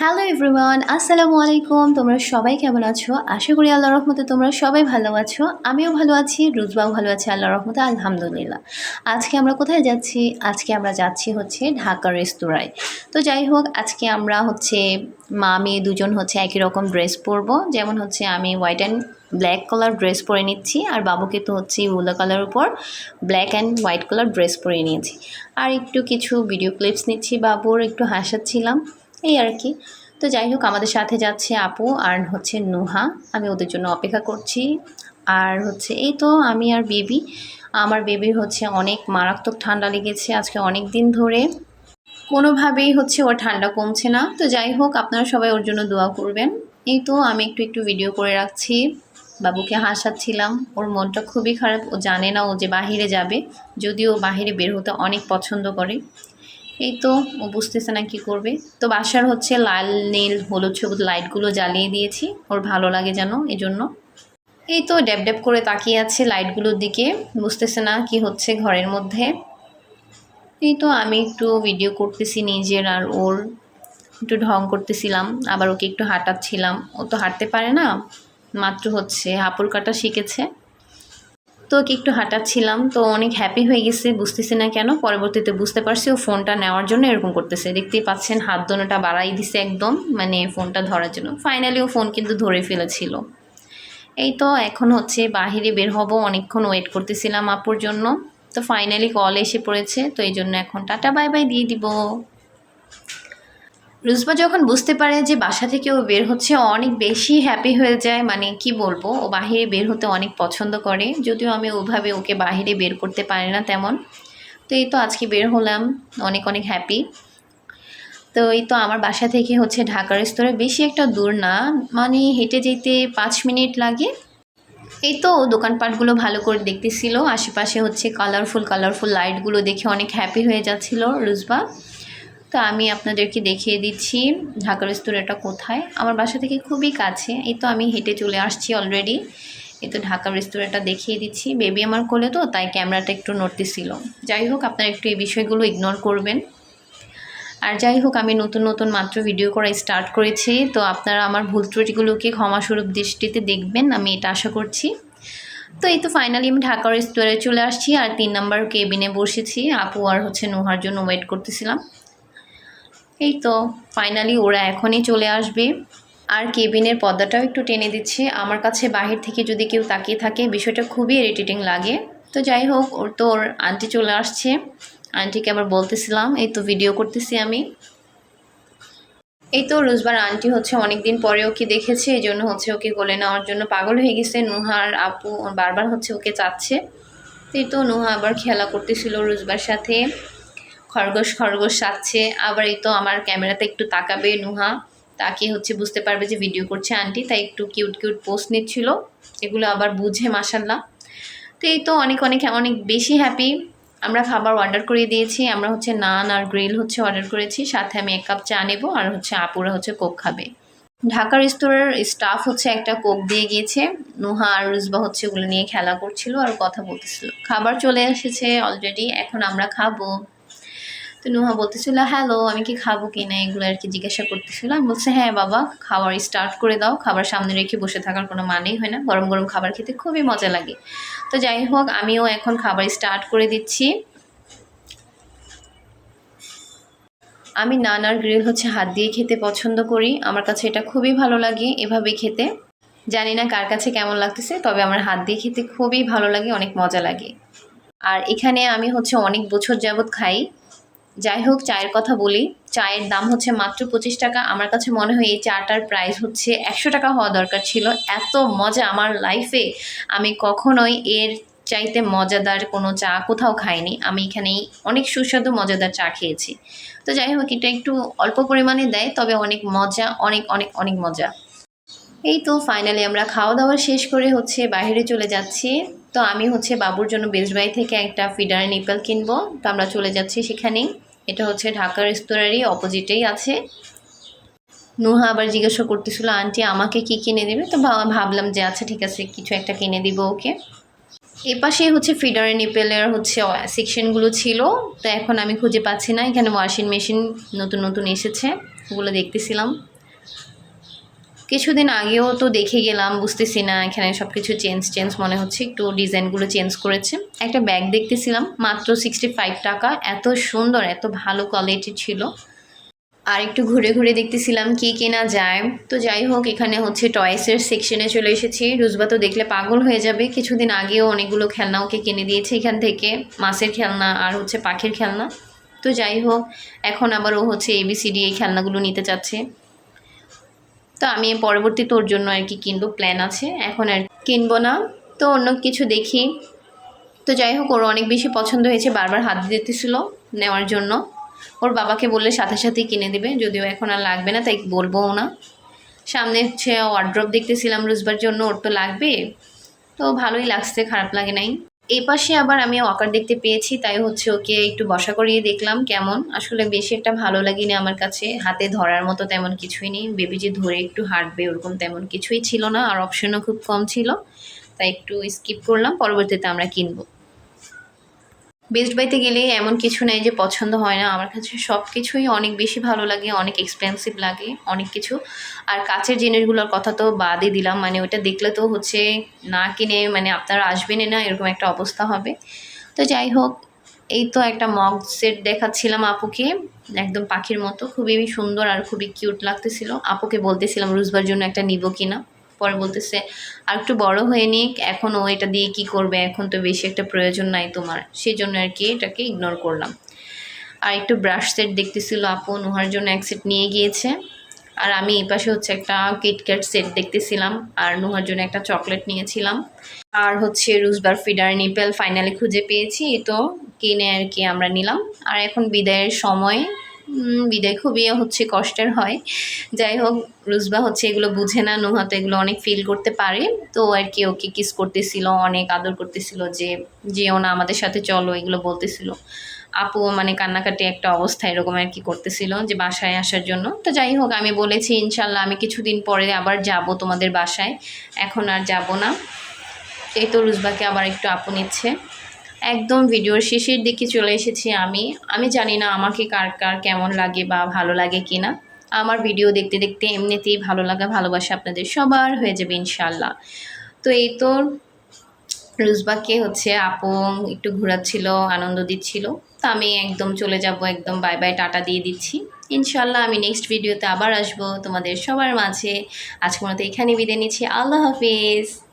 Hello everyone আসসালামু আলাইকুম তোমরা সবাই কেমন আছো? আশা করি আল্লাহ রহমতে তোমরা সবাই ভালো আছো। আমিও ভালো আছি রুজবাও ভালো আছে আল্লাহ রহমতে, আলহামদুলিল্লাহ। আজকে আমরা কোথায় যাচ্ছি? আজকে আমরা যাচ্ছি হচ্ছে ঢাকা রেস্তোরাঁয়। তো যাই হোক, আজকে আমরা হচ্ছে মা, মেয়ে দুজন হচ্ছে একই রকম ড্রেস পরবো। যেমন হচ্ছে আমি white and black colour dress পরে নিচ্ছি, আর বাবুকে তো হচ্ছে ইউলো কালার উপর black and white colour dress পরে নিয়েছি। আর একটু কিছু ভিডিও ক্লিপস নিচ্ছি, বাবুর একটু হাসাচ্ছিলাম। এই আর কি। তো যাই হোক, আমাদের সাথে যাচ্ছে আপু আর হচ্ছে নুহা। আমি ওদের জন্য অপেক্ষা করছি। আর হচ্ছে এই তো আমি আর বেবি। আমার বেবির হচ্ছে অনেক মারাত্মক ঠান্ডা লেগেছে আজকে অনেক দিন ধরে। কোনোভাবেই হচ্ছে ওর ঠান্ডা কমছে না। তো যাই হোক, আপনারা সবাই ওর জন্য দোয়া করবেন। এই তো আমি একটু একটু ভিডিও করে রাখছি। বাবুকে হাসাচ্ছিলাম। ওর মনটা খুবই খারাপ। ও জানে না ও যে বাহিরে যাবে। যদিও বাহিরে বের হতে অনেক পছন্দ করে। এই তো, ও বুঝতেছে না কী করবে। তো বাসার হচ্ছে লাল, নীল, হলুদ, সবুজ লাইটগুলো জ্বালিয়ে দিয়েছি। ওর ভালো লাগে যেন এই জন্য এই তো ড্যাব ড্যাব করে তাকিয়ে আছে লাইটগুলোর দিকে। বুঝতেছে না কি হচ্ছে ঘরের মধ্যে। এই তো আমি একটু ভিডিও করতেছি নিজের আর ওর। একটু ঢং করতেছিলাম, আবার ওকে একটু হাঁটাচ্ছিলাম। ও তো হাঁটতে পারে না। মাত্র হচ্ছে, হাঁপুর কাটা শিখেছে। তো ওকে একটু হাঁটাচ্ছিলাম, তো অনেক হ্যাপি হয়ে গেছে, বুঝতেছি না কেন, পরবর্তীতে বুঝতে পারছি ও ফোনটা নেওয়ার জন্য এরকম করতেছে। দেখতেই পাচ্ছেন হাত দোনোটা বাড়াই দিছে একদম মানে ফোনটা ধরার জন্য। ফাইনালি ও ফোন কিন্তু ধরে ফেলেছিল। এই তো এখন হচ্ছে বাহিরে বের হব, অনেকক্ষণ ওয়েট করতেছিলাম আপুর জন্য। তো ফাইনালি কল এসে পড়েছে, তো এই জন্য এখন টাটা বাই বাই দিয়ে দিব। রুজবা যখন বুঝতে পারে যে বাসা থেকে ও বের হচ্ছে অনেক বেশি হ্যাপি হয়ে যায়। মানে কি বলব? ও বাহিরে বের হতে অনেক পছন্দ করে। যদিও আমি ওভাবে ওকে বাহিরে বের করতে পারি না তেমন। তো এই তো আজকে বের হলাম, অনেক অনেক হ্যাপি তো এই তো আমার বাসা থেকে হচ্ছে ঢাকার স্তরে বেশি একটা দূর না। মানে হেঁটে যেতে পাঁচ মিনিট লাগে। এই তো দোকানপাটগুলো ভালো করে দেখতেছিল। আশেপাশে হচ্ছে কালারফুল কালারফুল লাইটগুলো দেখে অনেক হ্যাপি হয়ে যাচ্ছিল রুজবা তো আমি আপনাদেরকে দেখিয়ে দিচ্ছি ঢাকা রেস্তোরাঁটা কোথায়। আমার বাসা থেকে খুবই কাছে, এই তো আমি হেঁটে চলে আসছি অলরেডি এই তো ঢাকা রেস্তোরাঁটা দেখিয়ে দিচ্ছি। বেবি আমার কোলে তো, তাই ক্যামেরাটা একটু নড়তেছিল যাই হোক, আপনারা একটু এই বিষয়গুলো ইগনোর করবেন। আর যাই হোক, আমি নতুন নতুন মাত্র ভিডিও করা স্টার্ট করেছি। তো আপনারা আমার ভুল ত্রুটিগুলোকে ক্ষমাস্বরূপ দৃষ্টিতে দেখবেন, আমি এটা আশা করছি। তো এই তো ফাইনালি আমি ঢাকা রেস্তোরাঁয় চলে আসছি। আর তিন নাম্বার কেবিনে বসেছি। আপু আর হচ্ছে নোহার জন্য ওয়েট করতেছিলাম। এই তো ফাইনালি ওরা এখনই চলে আসবে। আর কেবিনের পর্দাটাও একটু টেনে দিচ্ছে। আমার কাছে বাহির থেকে যদি কেউ তাকিয়ে থাকে, বিষয়টা খুবই ইরিটেটিং লাগে। তো যাই হোক, ওর তো ওর আন্টি চলে আসছে। আন্টিকে আবার বলতেছিলাম, এই তো ভিডিও করতেছি আমি। এই তো রোজবার আন্টি হচ্ছে অনেক দিন পরে ওকে দেখেছে, এই জন্য হচ্ছে ওকে কোলে নেওয়ার জন্য পাগল হয়ে গেছে। নুহার আপু বারবার হচ্ছে ওকে চাচ্ছে। এই তো নুহা আবার খেলা করতেছিল রোজবার সাথে। খরগোশ খরগোশ সাচ্ছে আবার এই তো আমার ক্যামেরাতে একটু তাকাবে নুহা। তাকে হচ্ছে বুঝতে পারবে যে ভিডিও করছে আন্টি তাই একটু কিউট কিউট পোস্ট নিচ্ছিল। এগুলো আবার বুঝে মাসাল্লাহ তো এই তো অনেক অনেক অনেক বেশি হ্যাপি আমরা খাবার অর্ডার করে দিয়েছি। আমরা হচ্ছে নান আর গ্রিল হচ্ছে অর্ডার করেছি। সাথে আমি এক কাপ চা নেব আর হচ্ছে আপুরা হচ্ছে কোক খাবে। ঢাকা রেস্তোরাঁর স্টাফ হচ্ছে একটা কোক দিয়ে গিয়েছে। নুহা আর রুজবা হচ্ছে ওগুলো নিয়ে খেলা করছিল আর কথা বলতেছিল। খাবার চলে এসেছে অলরেডি এখন আমরা খাব। তো নুহা বলতেছিল হ্যালো আমি কি খাব কি না? এগুলো আর কি জিজ্ঞাসা করতেছিল। আমি বলছে হ্যাঁ বাবা, খাবার স্টার্ট করে দাও, খাবার সামনে রেখে বসে থাকার কোনো মানেই হয় না। গরম গরম খাবার খেতে খুবই মজা লাগে। তো যাই হোক, আমিও এখন খাবার স্টার্ট করে দিচ্ছি। আমি নানার গ্রিল হচ্ছে হাত দিয়ে খেতে পছন্দ করি। আমার কাছে এটা খুবই ভালো লাগে এভাবে খেতে। জানি না কার কাছে কেমন লাগতেছে, তবে আমার হাত দিয়ে খেতে খুবই ভালো লাগে, অনেক মজা লাগে। আর এখানে আমি হচ্ছে অনেক বছর যাবৎ খাই। যাই হোক চায়ের কথা বলি। চায়ের দাম হচ্ছে মাত্র পঁচিশ টাকা। আমার কাছে মনে হয় এই চাটার প্রাইস হচ্ছে একশো টাকা হওয়া দরকার ছিল। এত মজা আমার লাইফে আমি কখনোই এর চাইতে মজাদার কোনো চা কোথাও খাইনি। আমি এখানেই অনেক সুস্বাদু, মজাদার চা খেয়েছি। তো যাই হোক এটা একটু অল্প পরিমাণে দেয়, তবে অনেক মজা, অনেক অনেক অনেক মজা। এই তো ফাইনালি আমরা খাওয়া দাওয়া শেষ করে হচ্ছে বাইরে চলে যাচ্ছি। তো আমি হচ্ছে বাবুর জন্য বেজবাই থেকে একটা ফিডার নিপেল কিনবো। তো আমরা চলে যাচ্ছি সেখানেই। এটা হচ্ছে ঢাকা রেস্তোরাঁরই অপোজিটেই আছে। নুহা আবার জিজ্ঞাসা করতেছিল, আন্টি, আমাকে কি কিনে দেবে? তো ভাবলাম যে আচ্ছা ঠিক আছে, কিছু একটা কিনে দিব ওকে। এ পাশে হচ্ছে ফিডার নিপেলের হচ্ছে সেকশনগুলো ছিল। তো এখন আমি খুঁজে পাচ্ছি না, এখানে ওয়াশিং মেশিন নতুন নতুন এসেছে, ওগুলো দেখতেছিলাম। কিছুদিন আগেও তো দেখে গেলাম, বুঝতেছি না, এখানে সব কিছু চেঞ্জ চেঞ্জ মনে হচ্ছে, একটু ডিজাইনগুলো চেঞ্জ করেছে। একটা ব্যাগ দেখতেছিলাম, মাত্র সিক্সটি ফাইভ টাকা, এত সুন্দর, এত ভালো কোয়ালিটি ছিল। আর একটু ঘুরে ঘুরে দেখতেছিলাম কি কেনা যায়। তো যাই হোক, এখানে হচ্ছে টয়েসের সেকশনে চলে এসেছি। রুজবা তো দেখলে পাগল হয়ে যাবে, কিছুদিন আগেও অনেকগুলো খেলনা ওকে কিনে দিয়েছে এখান থেকে, মাছের খেলনা আর হচ্ছে পাখির খেলনা। তো যাই হোক, এখন আবার ও হচ্ছে এবিসিডি এই খেলনাগুলো নিতে চাচ্ছে। তো আমি পরবর্তীতে ওর জন্য আর কি কিনবো প্ল্যান আছে, এখন আর কিনবো না। তো অন্য কিছু দেখি। তো যাই হোক, ওর অনেক বেশি পছন্দ হয়েছে, বারবার হাত দিতেছিল নেওয়ার জন্য। ওর বাবাকে বললে সাথে সাথেই কিনে দেবে, যদিও এখন আর লাগবে না, তাই বলবোও না। সামনে হচ্ছে ওয়ার্ড্রপ দেখতেছিলাম রুজবার জন্য, ওর তো লাগবে। তো ভালোই লাগছে, খারাপ লাগে নাই। এই পাশে আবার আমি ওয়াকার দেখতে পেয়েছি, তাই হচ্ছে ওকে একটু বসা করিয়ে দেখলাম কেমন। আসলে বেশি একটা ভালো লাগেনি আমার কাছে, হাতে ধরার মতো তেমন কিছুই নেই। বেবি যে ধরে একটু হাঁটবে ওরকম তেমন কিছুই ছিল না, আর অপশনও খুব কম ছিল। তাই একটু স্কিপ করলাম, পরবর্তীতে আমরা কিনবো। বেস্ট বাইতে গেলে এমন কিছু নেই যে পছন্দ হয় না। আমার কাছে সব কিছুই অনেক বেশি ভালো লাগে, অনেক এক্সপেন্সিভ লাগে, অনেক কিছু। আর কাছের জিনিসগুলোর কথা তো বাদই দিলাম মানে ওটা দেখলে তো হচ্ছে না কিনে মানে আপনারা আসবেনই না, এরকম একটা অবস্থা হবে। তো যাই হোক, এই তো একটা মগ সেট দেখাচ্ছিলাম আপুকে, একদম পাখির মতো। খুবই সুন্দর আর খুবই কিউট লাগতেছিল। আপুকে বলতেছিলাম, রুজবার জন্য একটা নিব কিনা? পরে বলতেছে আর একটু বড় হয়ে নিক, এখন ও এটা দিয়ে কি করবে? এখন তো বেশি একটা প্রয়োজন নাই তোমার। সেই জন্য আর কি এটাকে ইগনোর করলাম। আর একটু ব্রাশ সেট দেখতেছিল আপু নুহার জন্য এক সেট নিয়ে গিয়েছে। আর আমি এই পাশে হচ্ছে একটা কিটক্যাট সেট দেখতেছিলাম, আর নুহার জন্য একটা চকলেট নিয়েছিলাম। আর হচ্ছে রুজবার ফিডার নিপেল ফাইনালি খুঁজে পেয়েছি, তো কিনে আর কি আমরা নিলাম। আর এখন বিদায়ের সময়। বিদায় খুবই হচ্ছে কষ্টের হয়। যাই হোক, রুজবা হচ্ছে এগুলো বুঝে না, নুহা এগুলো অনেক ফিল করতে পারে। তো আর কি ওকে কিস করতেছিল, অনেক আদর করতেছিল যে, যেও না আমাদের সাথে, চলো, এগুলো বলতেছিল। আপু মানে কান্নাকাটি একটা অবস্থা এরকম আর কি করতেছিল যে বাসায় আসার জন্য। তো যাই হোক, আমি বলেছি, ইনশাল্লাহ, আমি কিছুদিন পরে আবার যাব তোমাদের বাসায়। এখন আর যাব না। এই তো রুজবাকে আবার একটু আপু নিচ্ছে। একদম ভিডিওর শেষের দিকে চলে এসেছি আমি। আমি জানি না আমাকে কার কার কেমন লাগে বা ভালো লাগে কি না আমার ভিডিও দেখতে দেখতে এমনিতেই ভালো লাগা, ভালোবাসা আপনাদের সবার হয়ে যাবে ইনশাল্লাহ তো এই তো রুজবাকে হচ্ছে আপু একটু ঘোরাচ্ছিল, আনন্দ দিচ্ছিল। তো আমি একদম চলে যাব, একদম বাই বাই টাটা দিয়ে দিচ্ছি। ইনশাল্লাহ আমি নেক্সট ভিডিওতে আবার আসব তোমাদের সবার মাঝে। আজকের মতো এখানে বিদায় নিচ্ছি। আল্লাহ হাফিজ।